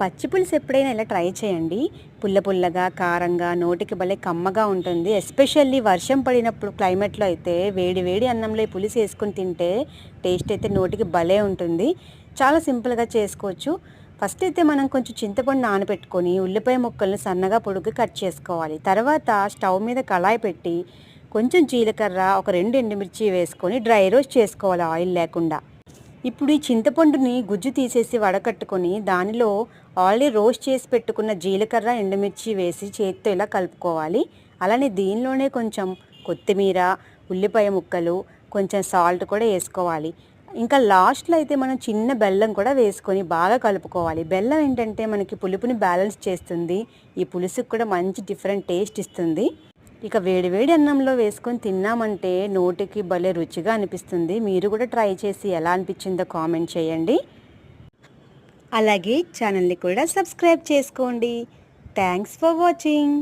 పచ్చి పులుసు ఎప్పుడైనా ఇలా ట్రై చేయండి. పుల్ల పుల్లగా కారంగా నోటికి భలే కమ్మగా ఉంటుంది. ఎస్పెషల్లీ వర్షం పడినప్పుడు క్లైమేట్లో అయితే వేడి వేడి అన్నంలో ఈ పులుసు వేసుకొని తింటే టేస్ట్ అయితే నోటికి భలే ఉంటుంది. చాలా సింపుల్గా చేసుకోవచ్చు. ఫస్ట్ అయితే మనం కొంచెం చింతపండు నానబెట్టుకొని ఉల్లిపాయ ముక్కలను సన్నగా పొడుగు కట్ చేసుకోవాలి. తర్వాత స్టవ్ మీద కళాయి పెట్టి కొంచెం జీలకర్ర ఒక రెండు ఎండుమిర్చి వేసుకొని డ్రై రోస్ట్ చేసుకోవాలి ఆయిల్ లేకుండా. ఇప్పుడు ఈ చింతపండుని గుజ్జు తీసేసి వడకట్టుకొని దానిలో ఆల్రెడీ రోస్ట్ చేసి పెట్టుకున్న జీలకర్ర ఎండుమిర్చి వేసి చేతితో ఇలా కలుపుకోవాలి. అలానే దీనిలోనే కొంచెం కొత్తిమీర ఉల్లిపాయ ముక్కలు కొంచెం సాల్ట్ కూడా వేసుకోవాలి. ఇంకా లాస్ట్లో అయితే మనం చిన్న బెల్లం కూడా వేసుకొని బాగా కలుపుకోవాలి. బెల్లం ఏంటంటే మనకి పులుపుని బ్యాలెన్స్ చేస్తుంది. ఈ పులుసుకు కూడా మంచి డిఫరెంట్ టేస్ట్ ఇస్తుంది. ఇక వేడివేడి అన్నంలో వేసుకొని తిన్నామంటే నోటికి భలే రుచిగా అనిపిస్తుంది. మీరు కూడా ట్రై చేసి ఎలా అనిపించిందో కామెంట్ చేయండి. అలాగే ఛానల్ని కూడా సబ్స్క్రైబ్ చేసుకోండి. Thanks for watching.